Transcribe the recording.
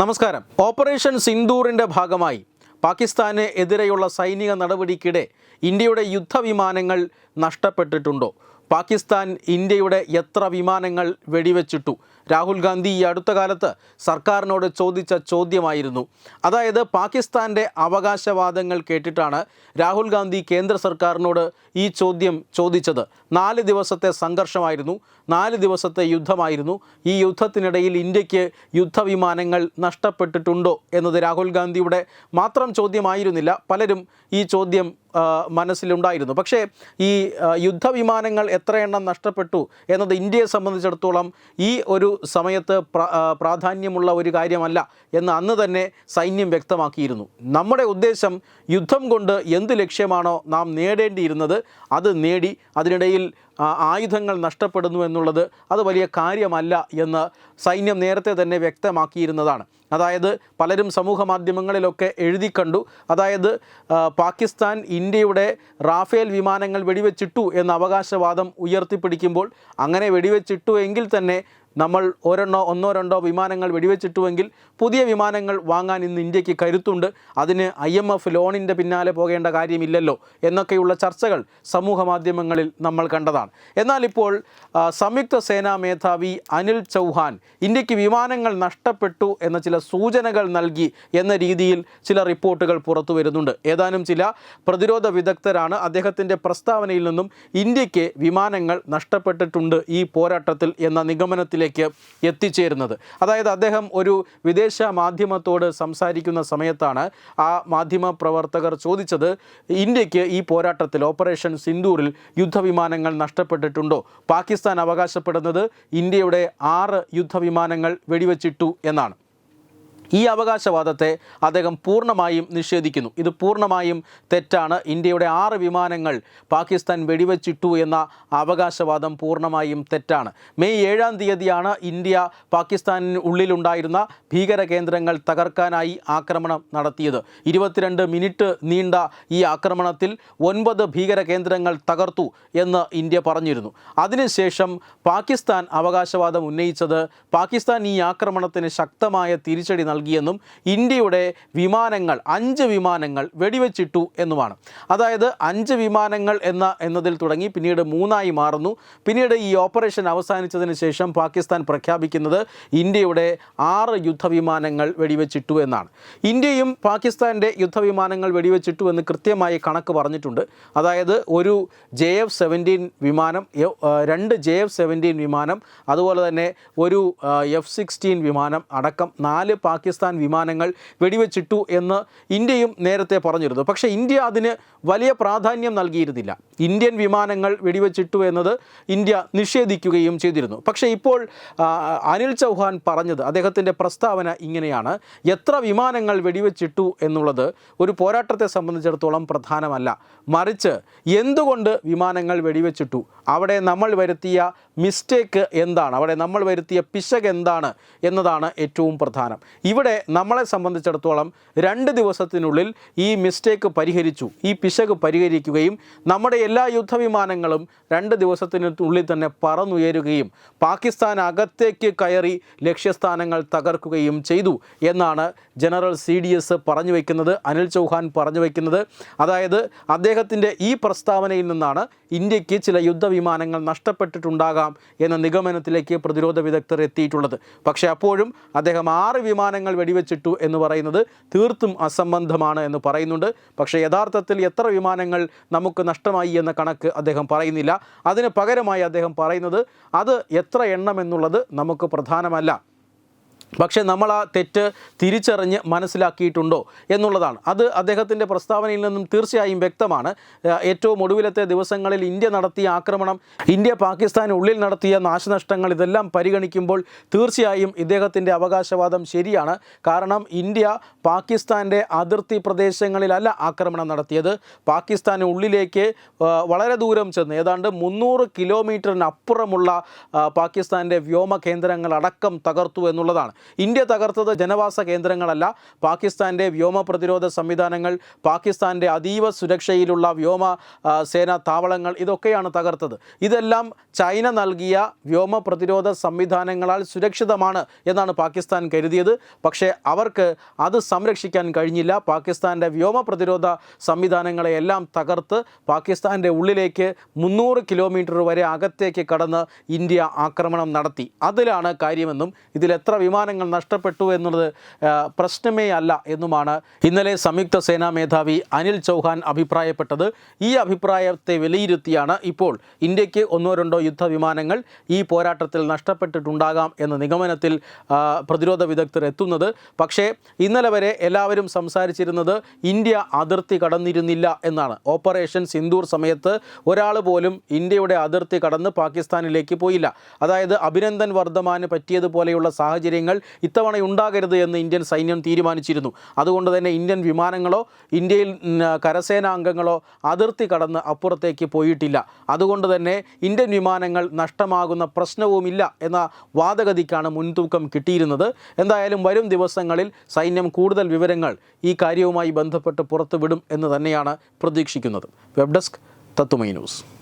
നമസ്കാരം. ഓപ്പറേഷൻ സിന്ദൂറിന്റെ ഭാഗമായി പാകിസ്ഥാന് എതിരെയുള്ള സൈനിക നടപടിക്കിടെ ഇന്ത്യയുടെ യുദ്ധവിമാനങ്ങൾ നഷ്ടപ്പെട്ടിട്ടുണ്ടോ? പാകിസ്ഥാൻ ഇന്ത്യയുടെ എത്ര വിമാനങ്ങൾ വെടിവെച്ചിട്ടു? രാഹുൽ ഗാന്ധി ഈ അടുത്ത കാലത്ത് സർക്കാരിനോട് ചോദിച്ച ചോദ്യമായിരുന്നു. അതായത് പാകിസ്ഥാന്റെ അവകാശവാദങ്ങൾ കേട്ടിട്ടാണ് രാഹുൽ ഗാന്ധി കേന്ദ്ര സർക്കാരിനോട് ഈ ചോദ്യം ചോദിച്ചത്. നാല് ദിവസത്തെ സംഘർഷമായിരുന്നു. നാല് ദിവസത്തെ യുദ്ധമായിരുന്നു. ഈ യുദ്ധത്തിനിടയിൽ ഇന്ത്യയ്ക്ക് യുദ്ധവിമാനങ്ങൾ നഷ്ടപ്പെട്ടിട്ടുണ്ടോ എന്നത് രാഹുൽ ഗാന്ധിയുടെ മാത്രം ചോദ്യമായിരുന്നില്ല. പലരും ഈ ചോദ്യം മനസ്സിലുണ്ടായിരുന്നു. പക്ഷേ ഈ യുദ്ധവിമാനങ്ങൾ എത്ര എണ്ണം നഷ്ടപ്പെട്ടു എന്നത് ഇന്ത്യയെ സംബന്ധിച്ചിടത്തോളം ഈ ഒരു സമയത്ത് പ്രാധാന്യമുള്ള ഒരു കാര്യമല്ല എന്ന് അന്ന് തന്നെ സൈന്യം വ്യക്തമാക്കിയിരുന്നു. നമ്മുടെ ഉദ്ദേശം യുദ്ധം കൊണ്ട് എന്ത് ലക്ഷ്യമാണോ നാം നേടേണ്ടിയിരുന്നത് അത് നേടി അതിനിടയിൽ ആയുധങ്ങൾ നഷ്ടപ്പെടുന്നു എന്നുള്ളത് അത് വലിയ കാര്യമല്ല എന്ന് സൈന്യം നേരത്തെ തന്നെ വ്യക്തമാക്കിയിരുന്നതാണ്. അതായത് പലരും സമൂഹ മാധ്യമങ്ങളിലൊക്കെ എഴുതി കണ്ടു. അതായത് പാകിസ്ഥാൻ ഇന്ത്യയുടെ റാഫേൽ വിമാനങ്ങൾ വെടിവെച്ചിട്ടു എന്ന അവകാശവാദം ഉയർത്തിപ്പിടിക്കുമ്പോൾ അങ്ങനെ വെടിവെച്ചിട്ടു എങ്കിൽ തന്നെ നമ്മൾ ഒരെണ്ണോ ഒന്നോ രണ്ടോ വിമാനങ്ങൾ വെടിവെച്ചിട്ടുവെങ്കിൽ പുതിയ വിമാനങ്ങൾ വാങ്ങാൻ ഇന്ന് ഇന്ത്യയ്ക്ക് കരുത്തുണ്ട്. അതിന് ഐ എം എഫ് ലോണിന്റെ പിന്നാലെ പോകേണ്ട കാര്യമില്ലല്ലോ എന്നൊക്കെയുള്ള ചർച്ചകൾ സമൂഹ മാധ്യമങ്ങളിൽ നമ്മൾ കണ്ടതാണ്. എന്നാൽ ഇപ്പോൾ സംയുക്ത സേനാ മേധാവി അനിൽ ചൗഹാൻ ഇന്ത്യയ്ക്ക് വിമാനങ്ങൾ നഷ്ടപ്പെട്ടു എന്ന ചില സൂചനകൾ നൽകി എന്ന രീതിയിൽ ചില റിപ്പോർട്ടുകൾ പുറത്തു വരുന്നുണ്ട്. ഏതാനും ചില പ്രതിരോധ വിദഗ്ധരാണ് അദ്ദേഹത്തിന്റെ പ്രസ്താവനയിൽ നിന്നും ഇന്ത്യയ്ക്ക് വിമാനങ്ങൾ നഷ്ടപ്പെട്ടിട്ടുണ്ട് ഈ പോരാട്ടത്തിൽ എന്ന നിഗമനത്തിലേക്ക് എത്തിച്ചേരുന്നത്. അതായത് അദ്ദേഹം ഒരു വിദേശ മാധ്യമത്തോട് സംസാരിക്കുന്ന സമയത്താണ് ആ മാധ്യമ പ്രവർത്തകർ ചോദിച്ചത് ഇന്ത്യയ്ക്ക് ഈ പോരാട്ടത്തിൽ ഓപ്പറേഷൻ സിന്ദൂറിൽ യുദ്ധവിമാനങ്ങൾ നഷ്ടപ്പെട്ടിട്ടുണ്ടോ? പാകിസ്ഥാൻ അവകാശപ്പെടുന്നത് ഇന്ത്യയുടെ ആറ് യുദ്ധവിമാനങ്ങൾ വെടിവെച്ചിട്ടു എന്നാണ്. ഈ അവകാശവാദത്തെ അദ്ദേഹം പൂർണമായും നിഷേധിക്കുന്നു. ഇത് പൂർണമായും തെറ്റാണ്. ഇന്ത്യയുടെ ആറ് വിമാനങ്ങൾ പാകിസ്ഥാൻ വെടിവെച്ചിട്ടു എന്ന അവകാശവാദം പൂർണമായും തെറ്റാണ്. മെയ് ഏഴാം തീയതിയാണ് ഇന്ത്യ പാകിസ്ഥാനിന് ഉള്ളിലുണ്ടായിരുന്ന ഭീകര കേന്ദ്രങ്ങൾ തകർക്കാനായി ആക്രമണം നടത്തിയത്. ഇരുപത്തിരണ്ട് മിനിറ്റ് നീണ്ട ഈ ആക്രമണത്തിൽ ഒൻപത് ഭീകര കേന്ദ്രങ്ങൾ തകർത്തു എന്ന് ഇന്ത്യ പറഞ്ഞിരുന്നു. അതിനുശേഷം പാകിസ്ഥാൻ അവകാശവാദം ഉന്നയിച്ചത് പാകിസ്ഥാൻ ഈ ആക്രമണത്തിന് ശക്തമായ തിരിച്ചടി നൽകിയെന്നും ഇന്ത്യയുടെ വിമാനങ്ങൾ അഞ്ച് വിമാനങ്ങൾ വെടിവെച്ചിട്ടു എന്നുമാണ്. അതായത് അഞ്ച് വിമാനങ്ങൾ എന്ന എന്നതിൽ തുടങ്ങി പിന്നീട് മൂന്നായി മാറുന്നു. പിന്നീട് ഈ ഓപ്പറേഷൻ അവസാനിച്ചതിന് ശേഷം പാകിസ്ഥാൻ പ്രഖ്യാപിക്കുന്നത് ഇന്ത്യയുടെ ആറ് യുദ്ധവിമാനങ്ങൾ വെടിവെച്ചിട്ടു എന്നാണ്. ഇന്ത്യയും പാകിസ്ഥാന്റെ യുദ്ധവിമാനങ്ങൾ വെടിവെച്ചിട്ടു എന്ന് കൃത്യമായി കണക്ക് പറഞ്ഞിട്ടുണ്ട്. അതായത് ഒരു ജെ എഫ് സെവന്റീൻ വിമാനം രണ്ട് ജെ എഫ് സെവന്റീൻ വിമാനം അതുപോലെ തന്നെ ഒരു എഫ് സിക്സ്റ്റീൻ വിമാനം അടക്കം നാല് പാകിസ്ഥാൻ വിമാനങ്ങൾ വെടിവെച്ചിട്ടു എന്ന് ഇന്ത്യയും നേരത്തെ പറഞ്ഞിരുന്നു. പക്ഷേ ഇന്ത്യ അതിന് വലിയ പ്രാധാന്യം നൽകിയിരുന്നില്ല. ഇന്ത്യൻ വിമാനങ്ങൾ വെടിവെച്ചിട്ടു എന്നത് ഇന്ത്യ നിഷേധിക്കുകയും ചെയ്തിരുന്നു. പക്ഷേ ഇപ്പോൾ അനിൽ ചൗഹാൻ പറഞ്ഞത് അദ്ദേഹത്തിന്റെ പ്രസ്താവന ഇങ്ങനെയാണ്. എത്ര വിമാനങ്ങൾ വെടിവെച്ചിട്ടു എന്നുള്ളത് ഒരു പോരാട്ടത്തെ സംബന്ധിച്ചിടത്തോളം പ്രധാനമല്ല. മറിച്ച് എന്തുകൊണ്ട് വിമാനങ്ങൾ വെടിവെച്ചിട്ടു? അവിടെ നമ്മൾ വരുത്തിയ മിസ്റ്റേക്ക് എന്താണ്? അവിടെ നമ്മൾ വരുത്തിയ പിശക് എന്താണ്? എന്നതാണ് ഏറ്റവും പ്രധാനം. ഇവിടെ നമ്മളെ സംബന്ധിച്ചിടത്തോളം രണ്ട് ദിവസത്തിനുള്ളിൽ ഈ മിസ്റ്റേക്ക് പരിഹരിച്ചു ഈ പിശക് പരിഹരിക്കുകയും നമ്മുടെ എല്ലാ യുദ്ധവിമാനങ്ങളും രണ്ട് ദിവസത്തിനുള്ളിൽ തന്നെ പറന്നുയരുകയും പാകിസ്ഥാൻ അകത്തേക്ക് കയറി ലക്ഷ്യസ്ഥാനങ്ങൾ തകർക്കുകയും ചെയ്തു എന്നാണ് ജനറൽ സി ഡി എസ് പറഞ്ഞു വയ്ക്കുന്നത് അനിൽ ചൗഹാൻ പറഞ്ഞു വയ്ക്കുന്നത് അതായത് അദ്ദേഹത്തിന്റെ ഈ പ്രസ്താവനയിൽ നിന്നാണ് ഇന്ത്യയ്ക്ക് ചില യുദ്ധവിമാനങ്ങൾ നഷ്ടപ്പെട്ടിട്ടുണ്ടാകാം എന്ന നിഗമനത്തിലേക്ക് പ്രതിരോധ വിദഗ്ധർ എത്തിയിട്ടുള്ളത്. പക്ഷേ അപ്പോഴും അദ്ദേഹം ആറ് വിമാനങ്ങൾ വെടിവെച്ചിട്ടു എന്ന് പറയുന്നത് തീർത്തും അസംബന്ധമാണ് എന്ന് പറയുന്നുണ്ട്. പക്ഷേ യഥാർത്ഥത്തിൽ എത്ര വിമാനങ്ങൾ നമുക്ക് നഷ്ടമായി എന്ന കണക്ക് അദ്ദേഹം പറയുന്നില്ല. അതിന് പകരമായി അദ്ദേഹം പറയുന്നത് അത് എത്ര എണ്ണം എന്നുള്ളത് നമുക്ക് പ്രധാനമല്ല. പക്ഷേ നമ്മൾ ആ തെറ്റ് തിരിച്ചറിഞ്ഞ് മനസ്സിലാക്കിയിട്ടുണ്ടോ എന്നുള്ളതാണ്. അത് അദ്ദേഹത്തിന്റെ പ്രസ്താവനയിൽ നിന്നും തീർച്ചയായും വ്യക്തമാണ്. ഏറ്റവും ഒടുവിലത്തെ ദിവസങ്ങളിൽ ഇന്ത്യ നടത്തിയ ആക്രമണം ഇന്ത്യ പാകിസ്ഥാനുള്ളിൽ നടത്തിയ നാശനഷ്ടങ്ങൾ ഇതെല്ലാം പരിഗണിക്കുമ്പോൾ തീർച്ചയായും ഇദ്ദേഹത്തിന്റെ അവകാശവാദം ശരിയാണ്. കാരണം ഇന്ത്യ പാകിസ്ഥാന്റെ അതിർത്തി പ്രദേശങ്ങളിലല്ല ആക്രമണം നടത്തിയത്. പാകിസ്ഥാന് ഉള്ളിലേക്ക് വളരെ ദൂരം ചെന്ന് ഏതാണ്ട് മുന്നൂറ് കിലോമീറ്ററിനപ്പുറമുള്ള പാകിസ്ഥാന്റെ വ്യോമ കേന്ദ്രങ്ങളടക്കം തകർത്തു എന്നുള്ളതാണ്. ഇന്ത്യ തകർത്തത് ജനവാസ കേന്ദ്രങ്ങളല്ല. പാകിസ്ഥാന്റെ വ്യോമ പ്രതിരോധ സംവിധാനങ്ങൾ പാകിസ്ഥാന്റെ അതീവ സുരക്ഷയിലുള്ള വ്യോമ സേനാ താവളങ്ങൾ ഇതൊക്കെയാണ് തകർത്തത്. ഇതെല്ലാം ചൈന നൽകിയ വ്യോമ പ്രതിരോധ സംവിധാനങ്ങളാൽ സുരക്ഷിതമാണ് എന്നാണ് പാകിസ്ഥാൻ കരുതിയത്. പക്ഷേ അവർക്ക് അത് സംരക്ഷിക്കാൻ കഴിഞ്ഞില്ല. പാകിസ്ഥാന്റെ വ്യോമ പ്രതിരോധ സംവിധാനങ്ങളെ എല്ലാം തകർത്ത് പാകിസ്ഥാന്റെ ഉള്ളിലേക്ക് മുന്നൂറ് കിലോമീറ്റർ വരെ അകത്തേക്ക് കടന്ന് ഇന്ത്യ ആക്രമണം നടത്തി. അതിലാണ് കാര്യമെന്നും ഇതിൽ എത്ര വിമാനങ്ങൾ നഷ്ടപ്പെട്ടു എന്നുള്ളത് പ്രശ്നമേ അല്ല എന്നുമാണ് ഇന്നലെ സംയുക്ത സേനാ മേധാവി അനിൽ ചൗഹാൻ അഭിപ്രായപ്പെട്ടത്. ഈ അഭിപ്രായത്തെ വിലയിരുത്തിയാണ് ഇപ്പോൾ ഇന്ത്യയ്ക്ക് ഒന്നോ രണ്ടോ യുദ്ധവിമാനങ്ങൾ ഈ പോരാട്ടത്തിൽ നഷ്ടപ്പെട്ടിട്ടുണ്ടാകാം എന്ന നിഗമനത്തിൽ പ്രതിരോധ വിദഗ്ധർ എത്തുന്നത്. പക്ഷേ ഇന്നലെ വരെ എല്ലാവരും സംസാരിച്ചിരുന്നത് ഇന്ത്യ അതിർത്തി കടന്നിരുന്നില്ല എന്നാണ്. ഓപ്പറേഷൻ സിന്ദൂർ സമയത്ത് ഒരാൾ പോലും ഇന്ത്യയുടെ അതിർത്തി കടന്ന് പാകിസ്ഥാനിലേക്ക് പോയില്ല. അതായത് അഭിനന്ദൻ വർദ്ധമാന് പറ്റിയതുപോലെയുള്ള സാഹചര്യങ്ങൾ ഇത്തവണ ഉണ്ടാകരുത് എന്ന് ഇന്ത്യൻ സൈന്യം തീരുമാനിച്ചിരുന്നു. അതുകൊണ്ട് തന്നെ ഇന്ത്യൻ വിമാനങ്ങളോ ഇന്ത്യയിൽ കരസേനാംഗങ്ങളോ അതിർത്തി കടന്ന് അപ്പുറത്തേക്ക് പോയിട്ടില്ല. അതുകൊണ്ട് തന്നെ ഇന്ത്യൻ വിമാനങ്ങൾ നഷ്ടമാകുന്ന പ്രശ്നവുമില്ല എന്ന വാദഗതിക്കാണ് മുൻതൂക്കം കിട്ടിയിരുന്നത്. എന്തായാലും വരും ദിവസങ്ങളിൽ സൈന്യം കൂടുതൽ വിവരങ്ങൾ ഈ കാര്യവുമായി ബന്ധപ്പെട്ട് പുറത്തുവിടും എന്ന് തന്നെയാണ് പ്രതീക്ഷിക്കുന്നത്. വെബ് ഡെസ്ക് തത്തുമൈ ന്യൂസ്.